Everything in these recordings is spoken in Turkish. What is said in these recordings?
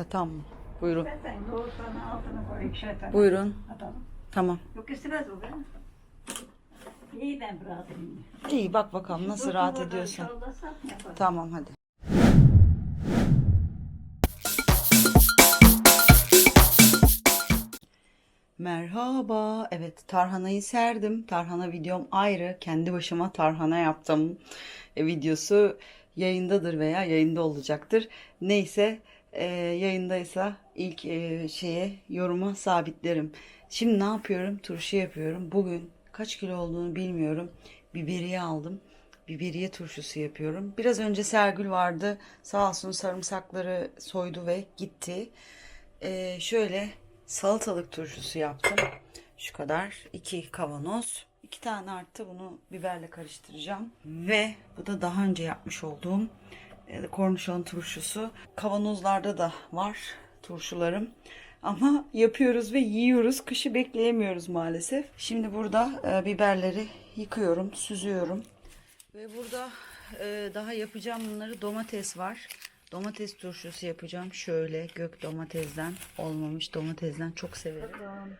Ta- Tamam. Buyurun. Ben yoğurtlarını altına koy ikişer tane. Buyurun. Atalım. Tamam. Yok istemez bu be. İyi ben edeyim. İyi bak bakalım nasıl rahat ediyorsun. Tamam hadi. Merhaba. Evet tarhanayı serdim. Tarhana videom ayrı. Kendi başıma tarhana yaptım. E, videosu yayındadır veya yayında olacaktır. Neyse e, yayındaysa ilk e, şeye yoruma sabitlerim. Şimdi ne yapıyorum? Turşu yapıyorum. Bugün kaç kilo olduğunu bilmiyorum. Biberiye aldım. Biberiye turşusu yapıyorum. Biraz önce Sergül vardı. Sağ olsun sarımsakları soydu ve gitti. Ee, şöyle salatalık turşusu yaptım. Şu kadar. iki kavanoz. İki tane arttı. Bunu biberle karıştıracağım. Ve bu da daha önce yapmış olduğum e, kornişon turşusu. Kavanozlarda da var turşularım. Ama yapıyoruz ve yiyoruz. Kışı bekleyemiyoruz maalesef. Şimdi burada e, biberleri yıkıyorum, süzüyorum. Ve burada e, daha yapacağım bunları domates var. Domates turşusu yapacağım. Şöyle gök domatesden olmamış domatesden çok severim.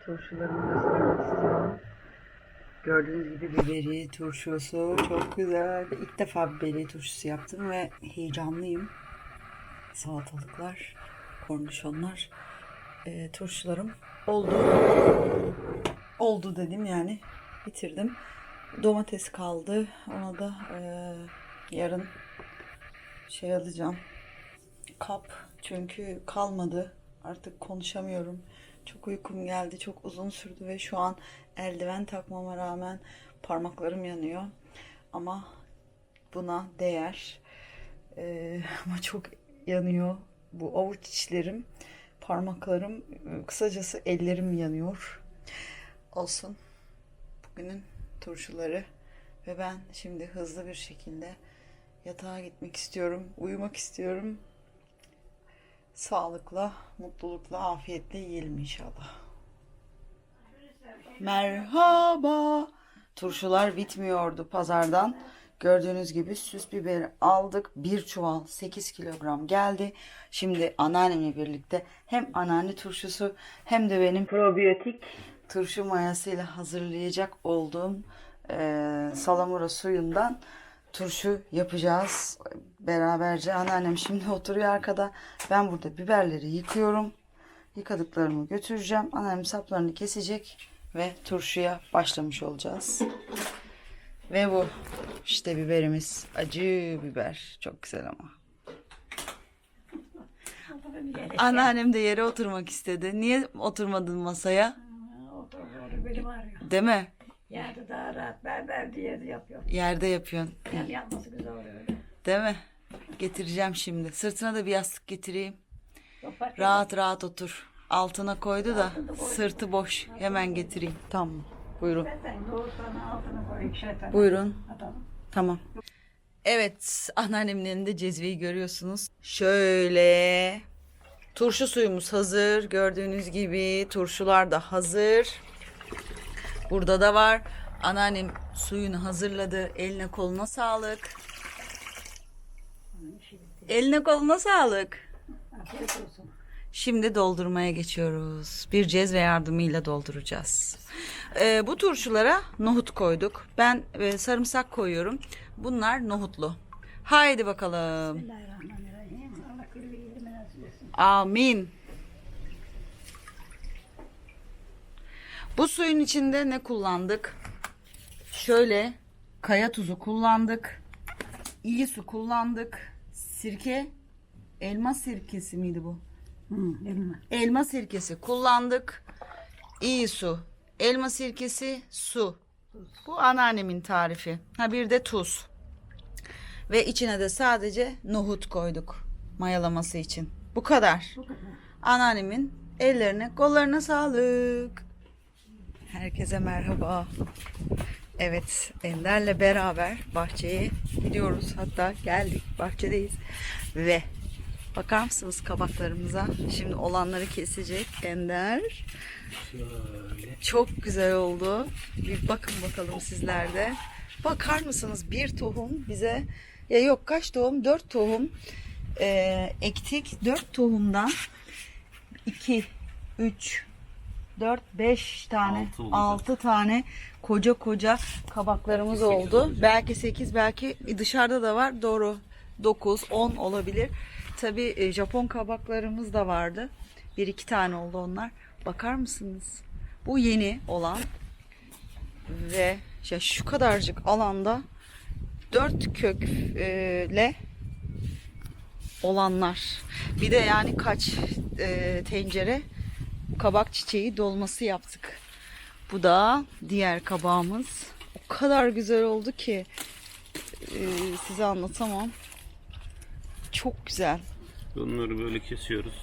Turşularımı göstermek istiyorum. Gördüğünüz gibi biberiye turşusu çok güzel. İlk defa biberiye turşusu yaptım ve heyecanlıyım. Salatalıklar, kornişonlar, e, turşularım oldu. Oldu dedim yani bitirdim. Domates kaldı. Ona da e, yarın şey alacağım. Kap. Çünkü kalmadı. Artık konuşamıyorum. Çok uykum geldi. Çok uzun sürdü ve şu an eldiven takmama rağmen parmaklarım yanıyor. Ama buna değer. E, ama çok yanıyor. Bu avuç içlerim, parmaklarım, kısacası ellerim yanıyor. Olsun. Bugünün turşuları ve ben şimdi hızlı bir şekilde yatağa gitmek istiyorum. Uyumak istiyorum. Sağlıkla, mutlulukla, afiyetle yiyelim inşallah. Merhaba. Turşular bitmiyordu pazardan. Gördüğünüz gibi süs biberi aldık. Bir çuval 8 kilogram geldi. Şimdi anneannemle birlikte hem anneanne turşusu hem de benim probiyotik turşu mayasıyla hazırlayacak olduğum e, salamura suyundan turşu yapacağız. Beraberce anneannem şimdi oturuyor arkada. Ben burada biberleri yıkıyorum. Yıkadıklarımı götüreceğim. Anneannem saplarını kesecek ve turşuya başlamış olacağız. Ve bu işte biberimiz. Acı biber. Çok güzel ama. Anneannem de yere oturmak istedi. Niye oturmadın masaya? Ha, Otur otur benim arıyor. Değil mi? Yerde daha rahat berber diye yapıyor. Yerde yapıyorsun. Hem yapması güzel oluyor öyle. Değil mi? Getireceğim şimdi. Sırtına da bir yastık getireyim. Fark Rahat rahat otur. Altına koydu da sırtı boş. Hemen getireyim. Tamam. Buyurun. etmez. Ben yoğurtlarını altına koy ikişer tane. Buyurun. Atalım. Tamam. Evet, anneannemin elinde cezveyi görüyorsunuz. Şöyle turşu suyumuz hazır. Gördüğünüz gibi turşular da hazır. Burada da var. Anneannem suyunu hazırladı. Eline koluna sağlık. Eline koluna sağlık. Şimdi doldurmaya geçiyoruz. Bir cezve yardımıyla dolduracağız. Ee, bu turşulara nohut koyduk. Ben e, sarımsak koyuyorum. Bunlar nohutlu. Haydi bakalım. Amin. Bu suyun içinde ne kullandık? Şöyle kaya tuzu kullandık. İyi su kullandık. Sirke, elma sirkesi miydi bu? Hı, elma. Elma sirkesi kullandık. İyi su. Elma sirkesi, su. Bu anneannemin tarifi. Ha bir de tuz. Ve içine de sadece nohut koyduk mayalaması için. Bu kadar. Bu kadar. Anneannemin ellerine, kollarına sağlık. Herkese merhaba. Evet, Ender'le beraber bahçeye gidiyoruz. Hatta geldik, bahçedeyiz. Ve bakar mısınız kabaklarımıza? Şimdi olanları kesecek Ender. Çok güzel oldu. Bir bakın bakalım sizler de. Bakar mısınız bir tohum bize ya yok kaç tohum? Dört tohum e, ektik. Dört tohumdan 2, 3, 4, 5 tane, Altı olacak. 6 tane koca koca kabaklarımız Sekiz oldu. olacak. Belki 8, belki dışarıda da var. Doğru. 9, 10 olabilir. Tabii e, Japon kabaklarımız da vardı. Bir iki tane oldu onlar. Bakar mısınız? Bu yeni olan ve ya şu kadarcık alanda dört kökle olanlar. Bir de yani kaç e, tencere kabak çiçeği dolması yaptık. Bu da diğer kabağımız. O kadar güzel oldu ki e, size anlatamam. Çok güzel. Bunları böyle kesiyoruz.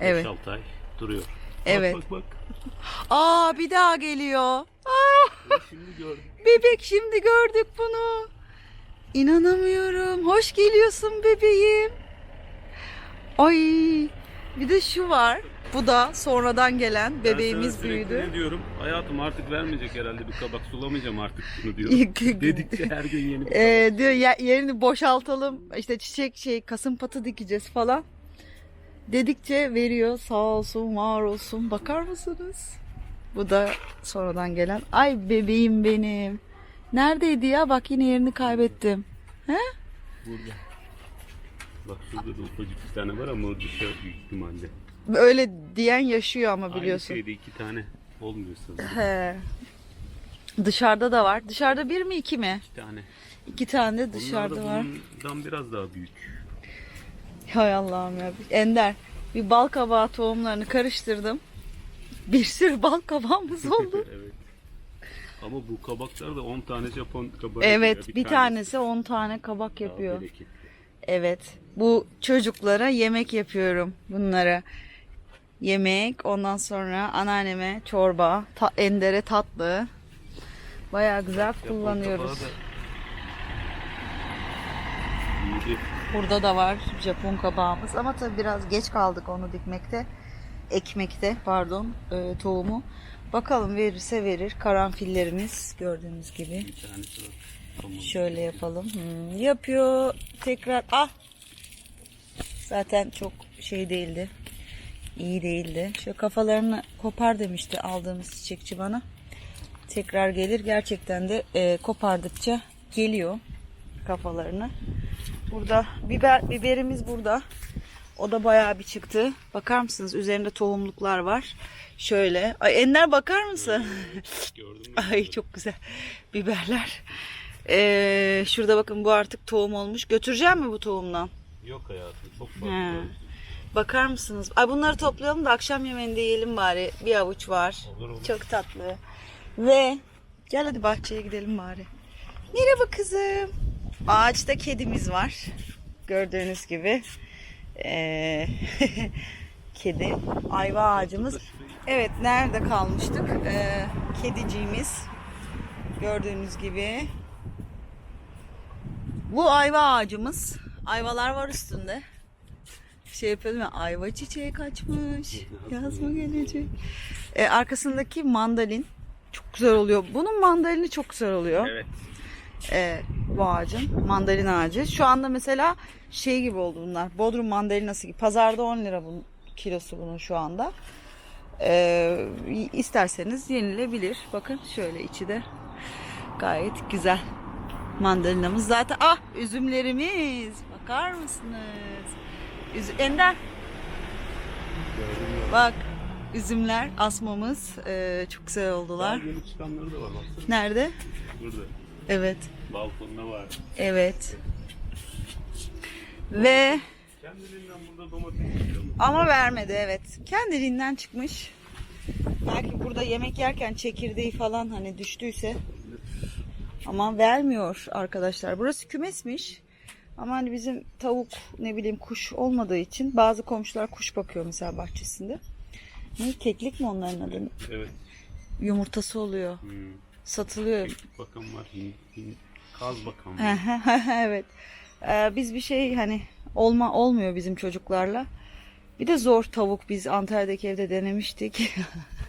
Evet. 5-6 ay duruyor. Evet. Bak bak Aa bir daha geliyor. bak. Şimdi gördüm. Bebek şimdi gördük bunu. İnanamıyorum. Hoş geliyorsun bebeğim. Ay bir de şu var. Bu da sonradan gelen bebeğimiz büyüdü. Ne diyorum? Hayatım artık vermeyecek herhalde bir kabak sulamayacağım artık bunu diyorum. Dedikçe her gün yeni bir kabak. Ee, diyor ya, yerini boşaltalım. İşte çiçek şey kasım patı dikeceğiz falan. Dedikçe veriyor. Sağ olsun, var olsun. Bakar mısınız? Bu da sonradan gelen. Ay bebeğim benim. Neredeydi ya? Bak yine yerini kaybettim. Burada. Bak şurada da ufacık bir tane var ama o dışarı büyük ihtimalle. Öyle diyen yaşıyor ama biliyorsun. Aynı şeyde iki tane olmuyor sanırım. He. Dışarıda da var. Dışarıda bir mi iki mi? İki tane. İki tane de dışarıda da var. bundan biraz daha büyük. Hay Allah'ım ya. Ender bir bal kabağı tohumlarını karıştırdım. Bir sürü bal kabağımız oldu. evet. Ama bu kabaklar da 10 tane Japon kabağı. evet yapıyor. bir tanesi tanesi 10 tane kabak daha yapıyor. bereketli. Evet. Bu çocuklara yemek yapıyorum bunlara. Yemek ondan sonra anneanneme çorba, ta- Ender'e tatlı. Bayağı güzel kullanıyoruz. Burada da var Japon kabağımız ama tabii biraz geç kaldık onu dikmekte. Ekmekte pardon e, tohumu. Bakalım verirse verir. Karanfillerimiz gördüğünüz gibi. Şöyle yapalım. Hmm, yapıyor. Tekrar ah. Zaten çok şey değildi. İyi değildi. Şu kafalarını kopar demişti aldığımız çiçekçi bana. Tekrar gelir. Gerçekten de e, kopardıkça geliyor kafalarını. Burada biber biberimiz burada. O da bayağı bir çıktı. Bakar mısınız? Üzerinde tohumluklar var. Şöyle. Ay Enler bakar mısın? Gördün mü? Ay çok güzel biberler. Ee, şurada bakın bu artık tohum olmuş. Götüreceğim mi bu tohumdan? Yok hayatım çok fazla. Bakar mısınız? Ay bunları toplayalım da akşam yemeğinde yiyelim bari. Bir avuç var. Olur olur. Çok tatlı. Ve gel hadi bahçeye gidelim bari. Merhaba kızım. Ağaçta kedimiz var. Gördüğünüz gibi. Ee, kedi. Ayva ağacımız. Evet nerede kalmıştık? Ee, kediciğimiz. Gördüğünüz gibi. Bu ayva ağacımız. Ayvalar var üstünde. Şey yapıyordum ya ayva çiçeği kaçmış. Yaz mı gelecek? Ee, arkasındaki mandalin çok güzel oluyor. Bunun mandalini çok güzel oluyor. Evet. Ee, bu ağacın mandalina ağacı. Şu anda mesela şey gibi oldu bunlar. Bodrum mandalinası gibi. Pazarda 10 lira bunun kilosu bunun şu anda. Ee, isterseniz yenilebilir. Bakın şöyle içi de gayet güzel. Mandalinamız zaten ah üzümlerimiz. Bakar mısınız? Üzü- Ender bak üzümler asmamız ee, çok güzel oldular. Daha yeni çıkanları da var baksana. Nerede? Burada. Evet. Balkonda var. Evet. Ve Kendiliğinden burada domates çıkıyor. ama vermedi evet. Kendiliğinden çıkmış. Belki burada yemek yerken çekirdeği falan hani düştüyse. Ama vermiyor arkadaşlar. Burası kümesmiş. Ama hani bizim tavuk ne bileyim kuş olmadığı için bazı komşular kuş bakıyor mesela bahçesinde. Ne keklik mi onların adı? Evet. Yumurtası oluyor. Hmm. Satılıyor. Teknik bakan var. Hin, hin, kaz bakan var. evet. Ee, biz bir şey hani olma olmuyor bizim çocuklarla. Bir de zor tavuk biz Antalya'daki evde denemiştik.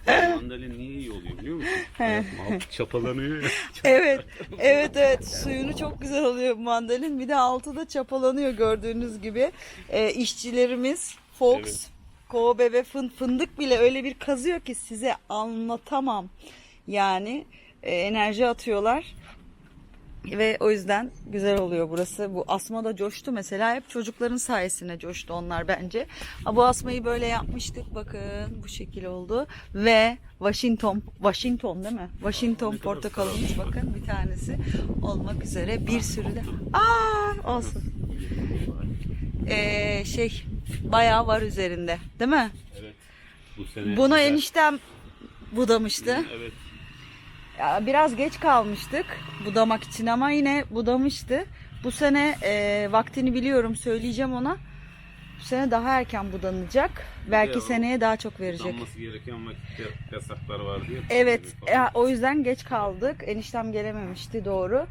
Mandalin niye iyi oluyor biliyor musun? Altı çapalanıyor evet. Evet evet. Suyunu çok güzel oluyor mandalin. Bir de altı da çapalanıyor gördüğünüz gibi. Ee, işçilerimiz Fox Evet. Kobe ve fın, fındık bile öyle bir kazıyor ki size anlatamam. Yani e, enerji atıyorlar. Ve o yüzden güzel oluyor burası. Bu asma da coştu mesela. Hep çocukların sayesinde coştu onlar bence. Ha, bu asmayı böyle yapmıştık. Bakın bu şekil oldu. Ve Washington, Washington değil mi? Washington portakalımız bakın bir tanesi olmak üzere. Bir sürü de. Aa olsun. Ee, şey bayağı var üzerinde değil mi? Evet. Bu sene Bunu güzel. eniştem budamıştı. Evet. Ya biraz geç kalmıştık budamak için ama yine budamıştı. Bu sene e, vaktini biliyorum söyleyeceğim ona. Bu sene daha erken budanacak. Belki seneye daha çok verecek. Kullanması gereken vakitte yasaklar var diye. Evet ya, o yüzden geç kaldık. Eniştem gelememişti doğru.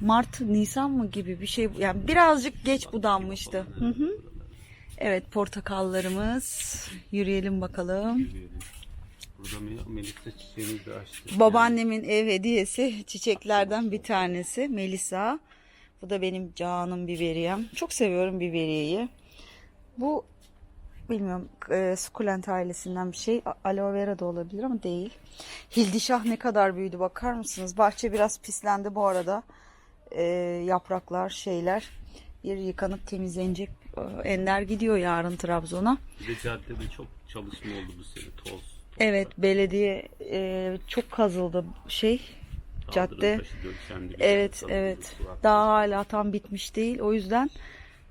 Mart, Nisan mı gibi bir şey. Yani birazcık geç budanmıştı. Hı hı. Evet portakallarımız. Yürüyelim bakalım. Burada Mel- Melisa çiçeğimiz de açtı. Babaannemin ev hediyesi çiçeklerden bir tanesi Melisa. Bu da benim canım biberiyem. Çok seviyorum biberiyeyi. Bu bilmiyorum e, sukulent ailesinden bir şey. Aloe vera da olabilir ama değil. Hildişah ne kadar büyüdü bakar mısınız? Bahçe biraz pislendi bu arada. E, yapraklar şeyler. Bir yıkanıp temizlenecek. E, Ender gidiyor yarın Trabzon'a. Bir de caddede çok çalışma oldu bu sene. Toz. Evet belediye e, çok kazıldı şey cadde. Evet evet. Daha hala tam bitmiş değil. O yüzden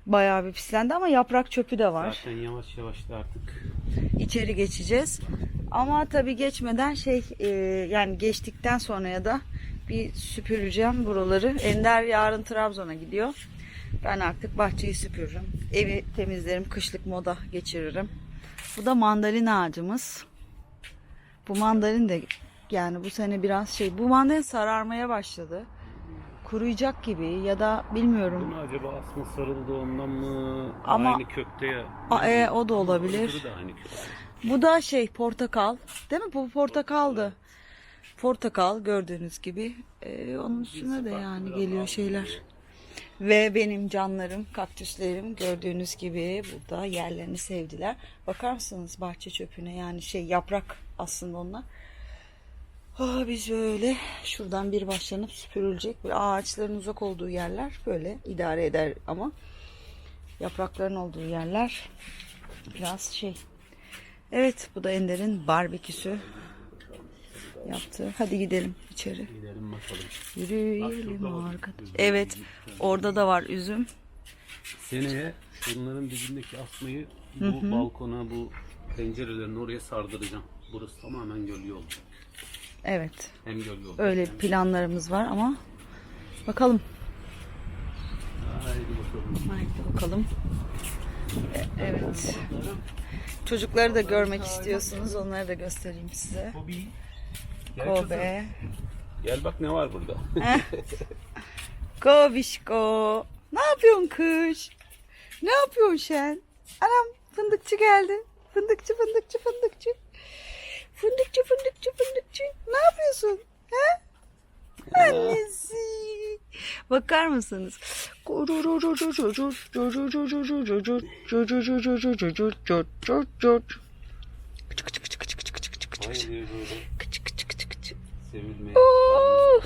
bayağı bir pislendi ama yaprak çöpü de var. Zaten yavaş yavaş da artık İçeri geçeceğiz. Ama tabii geçmeden şey e, yani geçtikten sonra ya da bir süpüreceğim buraları. Ender yarın Trabzon'a gidiyor. Ben artık bahçeyi süpürürüm. Evi temizlerim. Kışlık moda geçiririm. Bu da mandalina ağacımız. Bu mandalin de yani bu sene biraz şey. Bu mandalin sararmaya başladı. Kuruyacak gibi ya da bilmiyorum. Bu mu acaba asma sarıldı ondan mı? Ama- Aynı kökte ya. A- e, o da olabilir. De aynı kökte. Bu da şey portakal. Değil mi? Bu portakaldı. Portakal gördüğünüz gibi. Ee, onun üstüne de yani geliyor şeyler. Ve benim canlarım, kaktüslerim gördüğünüz gibi burada yerlerini sevdiler. Bakar mısınız bahçe çöpüne yani şey yaprak aslında onlar. Ah, biz böyle şuradan bir başlanıp süpürülecek. Böyle ağaçların uzak olduğu yerler böyle idare eder ama yaprakların olduğu yerler biraz şey Evet bu da Ender'in barbeküsü yaptı. Hadi gidelim içeri. Gidelim bakalım. Yürüyelim arkadaş. Evet orada da var üzüm. Seneye bunların dibindeki asmayı bu balkona, bu pencerelerin oraya sardıracağım. Burası tamamen gölge olacak. Evet Hem gölge olacak. öyle hem... planlarımız var ama bakalım. Haydi bakalım. Haydi bakalım. E- Evet. Çocukları da görmek istiyorsunuz. Onları da göstereyim size. Kobe. Gel kızım. Kobe. Gel bak ne var burada. Kobişko. Ne yapıyorsun kış? Ne yapıyorsun sen? Anam fındıkçı geldi. Fındıkçı fındıkçı fındıkçı. Fındıkçı fındıkçı fındıkçı. Ne yapıyorsun? He? Annesi. Bakar mısınız? Sevilmeye. Oh.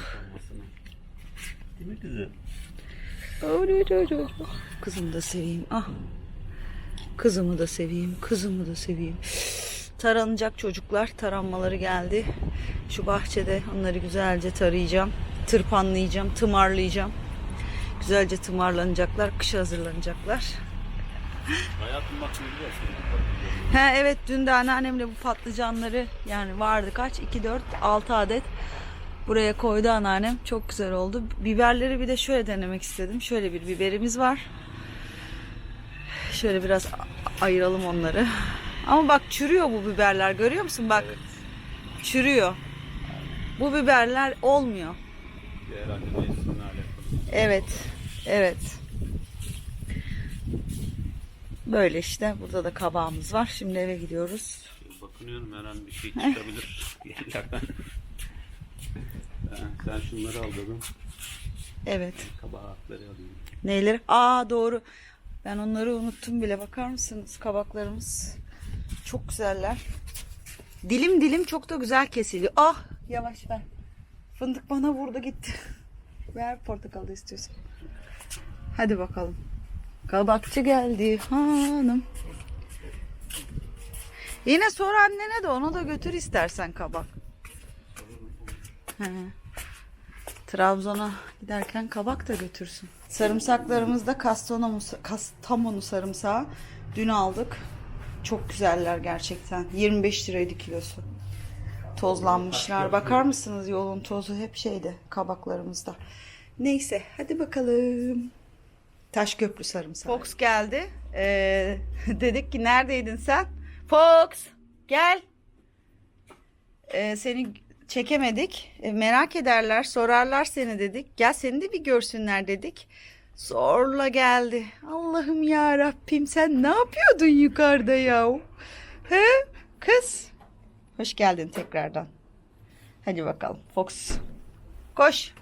Değil mi kızım? Kızımı da seveyim. Ah. Kızımı da seveyim. Kızımı da seveyim. Taranacak çocuklar. Taranmaları geldi. Şu bahçede onları güzelce tarayacağım. Tırpanlayacağım. Tımarlayacağım. Güzelce tımarlanacaklar. Kışa hazırlanacaklar. Hayatım bak. He evet dün de anneannemle bu patlıcanları yani vardı kaç? 2, 4, 6 adet buraya koydu anneannem. Çok güzel oldu. Biberleri bir de şöyle denemek istedim. Şöyle bir biberimiz var. Şöyle biraz ayıralım onları. Ama bak çürüyor bu biberler görüyor musun? Bak çürüyor. Bu biberler olmuyor. Alakalı. Evet. Evet. Böyle işte. Burada da kabağımız var. Şimdi eve gidiyoruz. Bakınıyorum her an bir şey çıkabilir yerlerden. Ha, sen şunları al dedim. Evet. Kabakları alayım. Neyleri? Aa doğru. Ben onları unuttum bile. Bakar mısınız? Kabaklarımız çok güzeller. Dilim dilim çok da güzel kesiliyor. Ah yavaş ver. Fındık bana vurdu gitti. ver portakalı istiyorsan. Hadi bakalım. Kabakçı geldi hanım. Yine sor annene de onu da götür istersen kabak. Trabzon'a giderken kabak da götürsün. Sarımsaklarımız da Kastamonu, Kastamonu sarımsağı. Dün aldık. Çok güzeller gerçekten. 25 liraydı kilosu. Tozlanmışlar. Bakar mısınız yolun tozu hep şeyde kabaklarımızda. Neyse hadi bakalım. Taşköprü sarımsağı. Fox geldi. Ee, dedik ki neredeydin sen? Fox gel. Ee, seni çekemedik. E, merak ederler, sorarlar seni dedik. Gel seni de bir görsünler dedik. Zorla geldi. Allah'ım ya Rabbim sen ne yapıyordun yukarıda ya? He? Kız. Hoş geldin tekrardan. Hadi bakalım Fox. Koş.